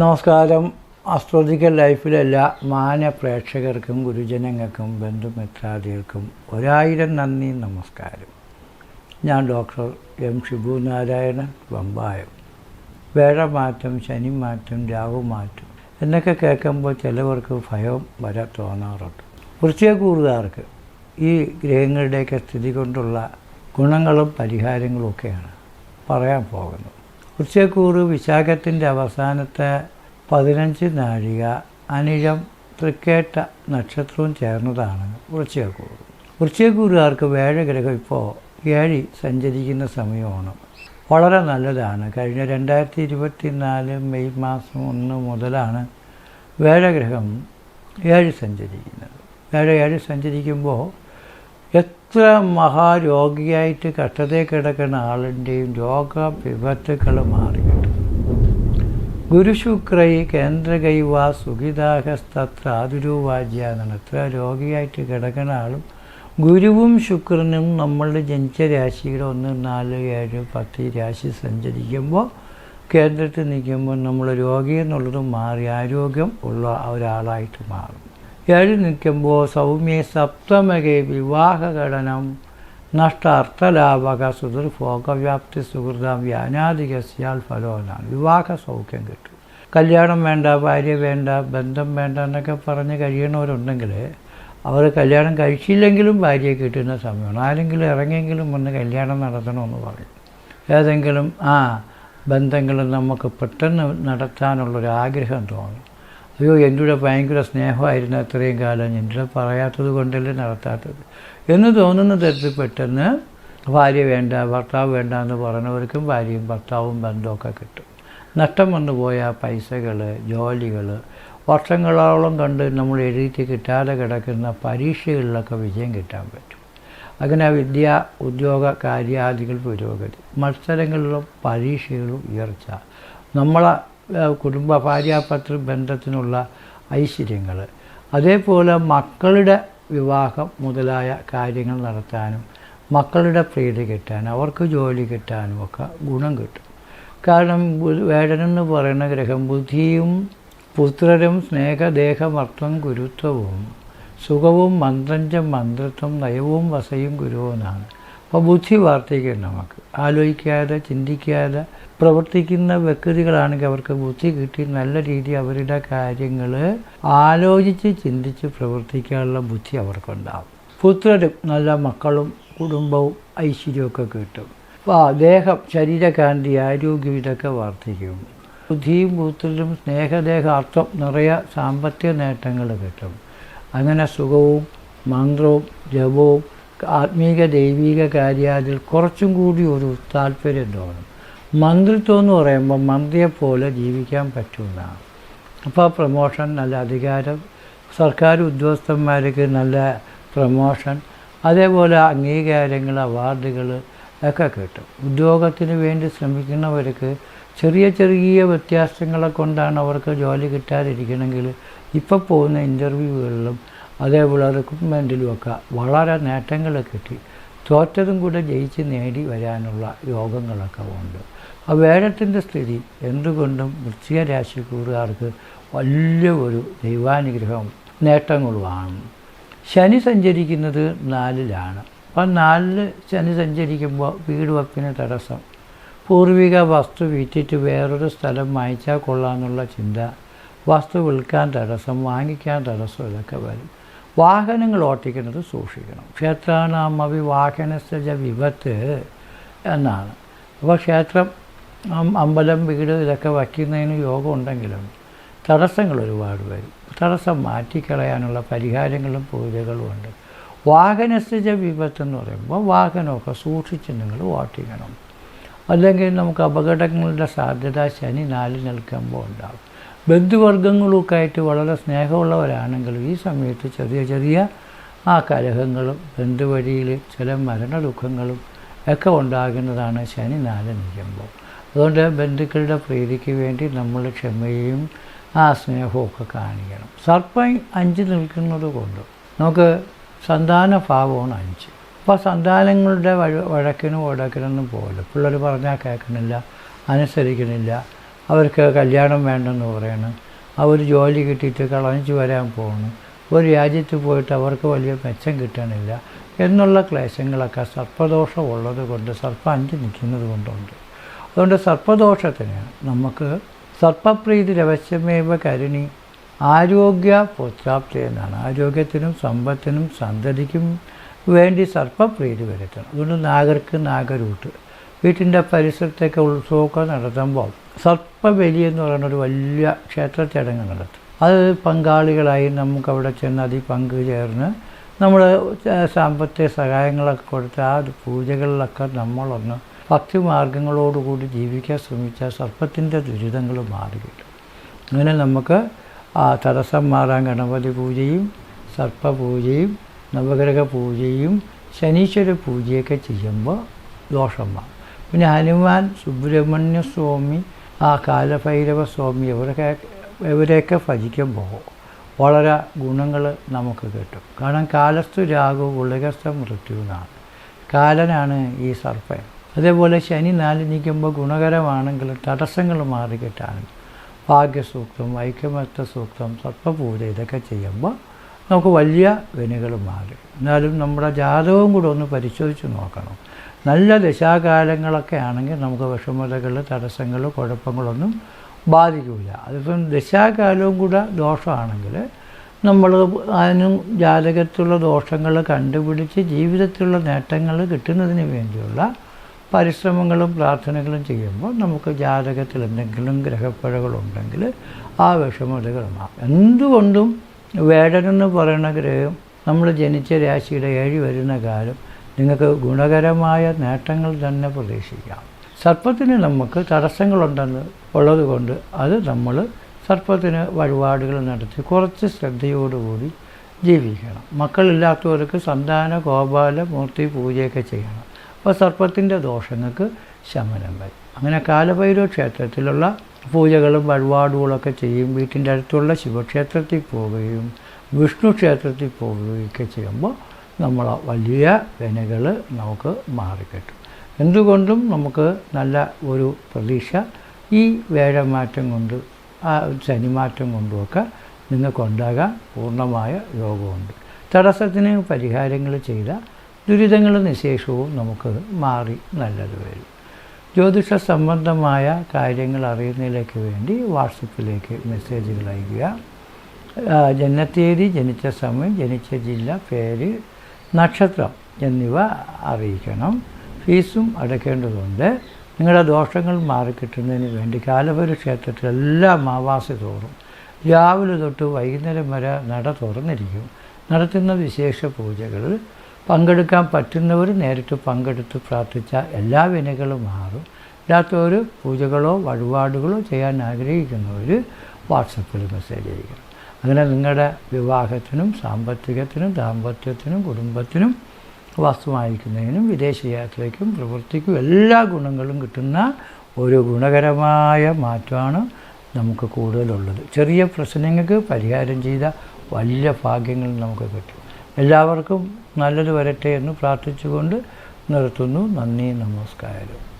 നമസ്കാരം. അസ്ട്രോളജിക്കൽ ലൈഫിലെ എല്ലാ മാന്യ പ്രേക്ഷകർക്കും ഗുരുജനങ്ങൾക്കും ബന്ധുമിത്രാദികൾക്കും ഒരായിരം നന്ദി നമസ്കാരം. ഞാൻ ഡോക്ടർ എം ഷിബു നാരായണൻ വമ്പായം വേഴമാറ്റം ശനിമാറ്റം രാഹുമാറ്റം എന്നൊക്കെ കേൾക്കുമ്പോൾ ചിലവർക്ക് ഭയം വരെ തോന്നാറുണ്ട്. വൃശ്ചികക്കൂറുകാർക്ക് ഈ ഗ്രഹങ്ങളുടെയൊക്കെ സ്ഥിതി കൊണ്ടുള്ള ഗുണങ്ങളും പരിഹാരങ്ങളും ഒക്കെയാണ് പറയാൻ പോകുന്നത്. വൃശ്ചികക്കൂറ് വിശാഖത്തിന്റെ അവസാനത്തെ പതിനഞ്ച് നാഴിക അനിഴം തൃക്കേട്ട നക്ഷത്രവും ചേർന്നതാണ് വൃശ്ചികക്കൂറ് ഉച്ചക്കൂറുകാർക്ക് വേഴഗ്രഹം ഇപ്പോൾ ഏഴി സഞ്ചരിക്കുന്ന സമയമാണ്. വളരെ നല്ലതാണ്. കഴിഞ്ഞ രണ്ടായിരത്തി ഇരുപത്തി നാല് മെയ് മാസം ഒന്ന് മുതലാണ് വേഴഗ്രഹം ഏഴ് സഞ്ചരിക്കുന്നത്. വേഴ ഏഴ് സഞ്ചരിക്കുമ്പോൾ എത്ര മഹാരോഗിയായിട്ട് കഷ്ടതയിൽ കിടക്കുന്ന ആളിന്റെയും രോഗ വിപത്തുക്കൾ മാറി ഗുരുശുക്രൈ കേന്ദ്രകൈവ സുഖിതാഹസ്തത്ര ആതുരൂവാജ്യ എന്നാണ്. എത്ര രോഗിയായിട്ട് കിടക്കുന്ന ആളും ഗുരുവും ശുക്രനും നമ്മളുടെ ജനിച്ച രാശികൾ ഒന്ന് നാല് ഏഴ് പത്ത് രാശി സഞ്ചരിക്കുമ്പോൾ കേന്ദ്രത്തിൽ നിൽക്കുമ്പോൾ നമ്മൾ രോഗി എന്നുള്ളത് മാറി ആരോഗ്യം ഉള്ള ഒരാളായിട്ട് മാറും. ഏഴ് നിൽക്കുമ്പോൾ സൗമ്യ സപ്തമകെ വിവാഹഘടനം നഷ്ട അർത്ഥലാഭക സുദുർഭോഗവ്യാപ്തി സുഹൃതം വ്യാനാധികസ്യാൽ ഫലോനാണ്. വിവാഹ സൗഖ്യം കിട്ടും. കല്യാണം വേണ്ട ഭാര്യ വേണ്ട ബന്ധം വേണ്ട എന്നൊക്കെ പറഞ്ഞ് കഴിയണവരുണ്ടെങ്കിൽ അവർ കല്യാണം കഴിച്ചില്ലെങ്കിലും ഭാര്യയെ കിട്ടുന്ന സമയമാണ്. ആരെങ്കിലും ഇറങ്ങിയെങ്കിലും ഒന്ന് കല്യാണം നടത്തണമെന്ന് പറയും. ഏതെങ്കിലും ആ ബന്ധങ്ങൾ നമുക്ക് പെട്ടെന്ന് നടത്താനുള്ളൊരു ആഗ്രഹം തോന്നും. അയ്യോ എന്റെ കൂടെ ഭയങ്കര സ്നേഹമായിരുന്നു അത്രയും കാലം. എന്റെ കൂടെ പറയാത്തത് കൊണ്ടല്ലേ നടത്താത്തത്? എന്ന് തോന്നുന്ന തരത്തിൽ പെട്ടെന്ന് ഭാര്യ വേണ്ട ഭർത്താവ് വേണ്ട എന്ന് പറഞ്ഞവർക്കും ഭാര്യയും ഭർത്താവും ബന്ധമൊക്കെ കിട്ടും. നഷ്ടം വന്നു പോയ പൈസകൾ ജോലികൾ വർഷങ്ങളോളം കണ്ട് നമ്മൾ എഴുതി കിട്ടാതെ കിടക്കുന്ന പരീക്ഷകളിലൊക്കെ വിജയം കിട്ടാൻ പറ്റും. അങ്ങനെ വിദ്യ ഉദ്യോഗ കാര്യാദികൾ പുരോഗതി. മത്സരങ്ങളിലും പരീക്ഷകളും ഉയർച്ച. നമ്മളെ കുടുംബ ഭാര്യാപത്ര ബന്ധത്തിനുള്ള ഐശ്വര്യങ്ങൾ. അതേപോലെ മക്കളുടെ വിവാഹം മുതലായ കാര്യങ്ങൾ നടത്താനും മക്കളുടെ പ്രീതി കിട്ടാനും അവർക്ക് ജോലി കിട്ടാനും ഒക്കെ ഗുണം കിട്ടും. കാരണം വേടനെന്ന് പറയുന്ന ഗ്രഹം ബുദ്ധിയും പുത്രരും സ്നേഹദേഹമർത്ഥം ഗുരുത്വവും സുഖവും മന്ത്രഞ്ചം മന്ത്രത്വം നയവും വസയും ഗുരുവെന്നാണ് അപ്പോൾ ബുദ്ധി വർദ്ധിക്കും നമുക്ക്. ആലോചിക്കാതെ ചിന്തിക്കാതെ പ്രവർത്തിക്കുന്ന വ്യക്തികളാണെങ്കിൽ അവർക്ക് ബുദ്ധി കിട്ടി നല്ല രീതിയിൽ അവരുടെ കാര്യങ്ങൾ ആലോചിച്ച് ചിന്തിച്ച് പ്രവർത്തിക്കാനുള്ള ബുദ്ധി അവർക്കുണ്ടാവും. പുത്രരും നല്ല മക്കളും കുടുംബവും ഐശ്വര്യമൊക്കെ കിട്ടും. അപ്പോൾ ദേഹം ശരീരകാന്തി ആരോഗ്യം ഇതൊക്കെ വർദ്ധിക്കും. ബുദ്ധിയും പുത്രരും സ്നേഹദേഹാർത്ഥം നിറയെ സാമ്പത്തിക നേട്ടങ്ങൾ കിട്ടും. അങ്ങനെ സുഖവും മന്ത്രവും ജപവും ആത്മീക ദൈവിക കാര്യാതിൽ കുറച്ചും കൂടി ഒരു താല്പര്യം തോന്നും. മന്ത്രിത്വം എന്ന് പറയുമ്പോൾ മന്ത്രിയെപ്പോലെ ജീവിക്കാൻ പറ്റുമെന്നാണ് അപ്പോൾ പ്രമോഷൻ നല്ല അധികാരം സർക്കാർ ഉദ്യോഗസ്ഥന്മാർക്ക് നല്ല പ്രമോഷൻ അതേപോലെ അംഗീകാരങ്ങൾ അവാർഡുകൾ ഒക്കെ കിട്ടും. ഉദ്യോഗത്തിന് വേണ്ടി ശ്രമിക്കുന്നവർക്ക് ചെറിയ ചെറിയ വ്യത്യാസങ്ങളെ കൊണ്ടാണ് അവർക്ക് ജോലി കിട്ടാതിരിക്കണമെങ്കിൽ ഇപ്പോൾ പോകുന്ന ഇന്റർവ്യൂകളിലും അതേപോലെ റിക്രൂട്ട്മെന്റിലുമൊക്കെ വളരെ നേട്ടങ്ങൾ കിട്ടി. തോറ്റതും കൂടെ ജയിച്ച് നേടി വരാനുള്ള യോഗങ്ങളൊക്കെ ഉണ്ട്. ആ വേഴത്തിന്റെ സ്ഥിതി എന്തുകൊണ്ടും വൃശ്ചിക രാശിക്കൂറുകാർക്ക് വലിയ ഒരു ദൈവാനുഗ്രഹം നേട്ടങ്ങളുമാണ്. ശനി സഞ്ചരിക്കുന്നത് നാലിലാണ്. അപ്പം നാലിൽ ശനി സഞ്ചരിക്കുമ്പോൾ വീട് വെപ്പിന് തടസ്സം. പൂർവിക വസ്തു വിറ്റിട്ട് വേറൊരു സ്ഥലം വാങ്ങിച്ചാൽ കൊള്ളാമെന്നുള്ള ചിന്ത. വസ്തു വിൽക്കാൻ തടസ്സം വാങ്ങിക്കാൻ തടസ്സം ഇതൊക്കെ വരും. വാഹനങ്ങൾ ഓട്ടിക്കുന്നത് സൂക്ഷിക്കണം. ക്ഷേത്രാണാമവി സജ വിപത്ത് എന്നാണ്. അപ്പോൾ ക്ഷേത്രം അമ്പലം വീട് ഇതൊക്കെ വയ്ക്കുന്നതിന് യോഗം ഉണ്ടെങ്കിലും തടസ്സങ്ങൾ ഒരുപാട് വരും. തടസ്സം മാറ്റിക്കളയാനുള്ള പരിഹാരങ്ങളും പൂജകളും ഉണ്ട്. വാഹനസ്ഥജ വിപത്ത് എന്ന് പറയുമ്പോൾ വാഹനമൊക്കെ സൂക്ഷിച്ച് നിങ്ങൾ ഓട്ടിക്കണം. അല്ലെങ്കിൽ നമുക്ക് അപകടങ്ങളുടെ സാധ്യത ശനി നാലിൽ നിൽക്കുമ്പോൾ ഉണ്ടാകും. ബന്ധുവർഗങ്ങളൊക്കെ ആയിട്ട് വളരെ സ്നേഹമുള്ളവരാണെങ്കിലും ഈ സമയത്ത് ചെറിയ ചെറിയ ആ കലഹങ്ങളും ബന്ധുവഴിയിൽ ചില മരണ ദുഃഖങ്ങളും ഒക്കെ ഉണ്ടാകുന്നതാണ് ശനി നാല് നിൽക്കുമ്പോൾ അതുകൊണ്ട് ബന്ധുക്കളുടെ പ്രീതിക്ക് വേണ്ടി നമ്മൾ ക്ഷമയും ആ സ്നേഹവും ഒക്കെ കാണിക്കണം. സർപ്പം അഞ്ച് നിൽക്കുന്നത് കൊണ്ട് നമുക്ക് സന്താന ഭാവമാണ് അഞ്ച്. അപ്പോൾ സന്താനങ്ങളുടെ വഴ വഴക്കിനും ഒടക്കിനൊന്നും പോകില്ല. പിള്ളേർ പറഞ്ഞാൽ കേൾക്കണില്ല അനുസരിക്കണില്ല അവർക്ക് കല്യാണം വേണ്ടെന്ന് പറയണം. അവർ ജോലി കിട്ടിയിട്ട് കളഞ്ഞു വരാൻ പോകണം ഒരു രാജ്യത്ത് പോയിട്ട് അവർക്ക് വലിയ മെച്ചം കിട്ടണില്ല എന്നുള്ള ക്ലേശങ്ങളൊക്കെ സർപ്പദോഷം ഉള്ളത് കൊണ്ട് സർപ്പം അഞ്ച് നിൽക്കുന്നത് കൊണ്ടുണ്ട്. അതുകൊണ്ട് സർപ്പദോഷത്തിന് നമുക്ക് സർപ്പപ്രീതി രവശമേവ കരുണി ആരോഗ്യ പ്രാപ്തി എന്നാണ്. ആരോഗ്യത്തിനും സമ്പത്തിനും സന്തതിക്കും വേണ്ടി സർപ്പപ്രീതി വരുത്തണം. അതുകൊണ്ട് നാഗർക്ക് നാഗരൂട്ട്. വീട്ടിന്റെ പരിസരത്തൊക്കെ ഉത്സവമൊക്കെ നടത്തുമ്പോൾ സർപ്പബലി എന്ന് പറയുന്ന ഒരു വലിയ ക്ഷേത്ര ചടങ്ങ് നടത്തും. അത് പങ്കാളികളായി നമുക്ക് അവിടെ ചെന്ന് അതിൽ പങ്കുചേർന്ന് നമ്മൾ സാമ്പത്തിക സഹായങ്ങളൊക്കെ കൊടുത്ത് ആ പൂജകളിലൊക്കെ നമ്മളൊന്ന് ഭക്തി മാർഗങ്ങളോടുകൂടി ജീവിക്കാൻ ശ്രമിച്ചാൽ സർപ്പത്തിന്റെ ദുരിതങ്ങൾ മാറി കിട്ടും. അങ്ങനെ നമുക്ക് ആ തടസ്സം മാറാൻ ഗണപതി പൂജയും സർപ്പപൂജയും നവഗ്രഹ പൂജയും ശനീശ്വര പൂജയൊക്കെ ചെയ്യുമ്പോൾ ദോഷം മാറും പിന്നെ ഹനുമാൻ സുബ്രഹ്മണ്യ സ്വാമി ആ കാലഭൈരവ സ്വാമി ഇവരൊക്കെ ഇവരെയൊക്കെ ഭജിക്കുമ്പോൾ വളരെ ഗുണങ്ങൾ നമുക്ക് കിട്ടും. കാരണം കാലസ്തു രാഘു ഗുളികസ്ഥ മൃത്യു എന്നാണ്. കാലനാണ് ഈ സർപ്പൻ. അതേപോലെ ശനി നാല് നിൽക്കുമ്പോൾ ഗുണകരമാണെങ്കിലും തടസ്സങ്ങൾ മാറി കിട്ടാനും ഭാഗ്യസൂക്തം ഐക്യമത്വ സൂക്തം സർപ്പപൂജ ഇതൊക്കെ ചെയ്യുമ്പോൾ നമുക്ക് വലിയ വിനകൾ മാറി. എന്നാലും നമ്മുടെ ജാതകവും കൂടെ ഒന്ന് പരിശോധിച്ച് നോക്കണം. നല്ല ദശാകാലങ്ങളൊക്കെ ആണെങ്കിൽ നമുക്ക് വിഷമതകൾ തടസ്സങ്ങൾ കുഴപ്പങ്ങളൊന്നും ബാധിക്കില്ല അതിപ്പം ദശാകാലവും കൂടെ ദോഷമാണെങ്കിൽ നമ്മൾ അതിനും ജാതകത്തിലുള്ള ദോഷങ്ങൾ കണ്ടുപിടിച്ച് ജീവിതത്തിലുള്ള നേട്ടങ്ങൾ കിട്ടുന്നതിന് വേണ്ടിയുള്ള പരിശ്രമങ്ങളും പ്രാർത്ഥനകളും ചെയ്യുമ്പോൾ നമുക്ക് ജാതകത്തിൽ എന്തെങ്കിലും ഗ്രഹപ്പിഴകളുണ്ടെങ്കിൽ ആ വിഷമതകൾ മാറും. എന്തുകൊണ്ടും വേടനെന്ന് പറയുന്ന ഗ്രഹം നമ്മൾ ജനിച്ച രാശിയുടെ ഏഴ് വരുന്ന കാലം നിങ്ങൾക്ക് ഗുണകരമായ നേട്ടങ്ങൾ തന്നെ പ്രതീക്ഷിക്കാം. സർപ്പത്തിന് നമുക്ക് തടസ്സങ്ങളുണ്ടെന്ന് ഉള്ളത് കൊണ്ട് അത് നമ്മൾ സർപ്പത്തിന് വഴിപാടുകൾ നടത്തി കുറച്ച് ശ്രദ്ധയോടുകൂടി ജീവിക്കണം. മക്കളില്ലാത്തവർക്ക് സന്താന ഗോപാല മൂർത്തി പൂജയൊക്കെ ചെയ്യണം. അപ്പോൾ സർപ്പത്തിന്റെ ദോഷങ്ങൾക്ക് ശമനം വരും. അങ്ങനെ കാലഭൈരവ ക്ഷേത്രത്തിലുള്ള പൂജകളും വഴിപാടുകളൊക്കെ ചെയ്യും. വീട്ടിന്റെ അടുത്തുള്ള ശിവക്ഷേത്രത്തിൽ പോവുകയും വിഷ്ണു ക്ഷേത്രത്തിൽ പോവുകയൊക്കെ ചെയ്യുമ്പോൾ നമ്മൾ വലിയ വിനകൾ നമുക്ക് മാറിക്കിട്ടും. എന്തുകൊണ്ടും നമുക്ക് നല്ല ഒരു പ്രതീക്ഷ ഈ വേഴമാറ്റം കൊണ്ട് ആ ശനിമാറ്റം കൊണ്ടുമൊക്കെ നിങ്ങൾക്കുണ്ടാകാൻ പൂർണമായ യോഗമുണ്ട്. തടസ്സത്തിന് പരിഹാരങ്ങൾ ചെയ്ത ദുരിതങ്ങൾ നിശേഷവും നമുക്ക് മാറി നല്ലത് വരും. ജ്യോതിഷ സംബന്ധമായ കാര്യങ്ങൾ അറിയുന്നതിലേക്ക് വേണ്ടി വാട്സപ്പിലേക്ക് മെസ്സേജുകൾ അയയ്ക്കുക. ജനനത്തീയതി ജനിച്ച സമയം ജനിച്ച ജില്ല പേര് നക്ഷത്രം എന്നിവ അറിയിക്കണം. ഫീസും അടയ്ക്കേണ്ടതുണ്ട്. നിങ്ങളുടെ ദോഷങ്ങൾ മാറിക്കിട്ടുന്നതിന് വേണ്ടി കാലഭൈരവ ക്ഷേത്രത്തിൽ എല്ലാ മാവാസി തോറും രാവിലെ തൊട്ട് വൈകുന്നേരം വരെ നട തുറന്നിരിക്കും. നടത്തുന്ന വിശേഷ പൂജകളിൽ പങ്കെടുക്കാൻ പറ്റുന്നവർ നേരിട്ട് പങ്കെടുത്ത് പ്രാർത്ഥിച്ച എല്ലാ വിനകളും മാറും. ഇല്ലാത്തവർ പൂജകളോ വഴിപാടുകളോ ചെയ്യാൻ ആഗ്രഹിക്കുന്നവർ വാട്സപ്പിൽ മെസ്സേജ് ചെയ്യണം അങ്ങനെ നിങ്ങളുടെ വിവാഹത്തിനും സാമ്പത്തികത്തിനും ദാമ്പത്യത്തിനും കുടുംബത്തിനും വസ്തു വാങ്ങിക്കുന്നതിനും വിദേശ യാത്രയ്ക്കും പ്രവൃത്തിക്കും എല്ലാ ഗുണങ്ങളും കിട്ടുന്ന ഒരു ഗുണകരമായ മാറ്റമാണ് നമുക്ക് കൂടുതലുള്ളത്. ചെറിയ പ്രശ്നങ്ങൾക്ക് പരിഹാരം ചെയ്ത വലിയ ഭാഗ്യങ്ങൾ നമുക്ക് കിട്ടും. എല്ലാവർക്കും നല്ലത് വരട്ടെ എന്ന് പ്രാർത്ഥിച്ചുകൊണ്ട് നിർത്തുന്നു. നന്ദി നമസ്കാരം.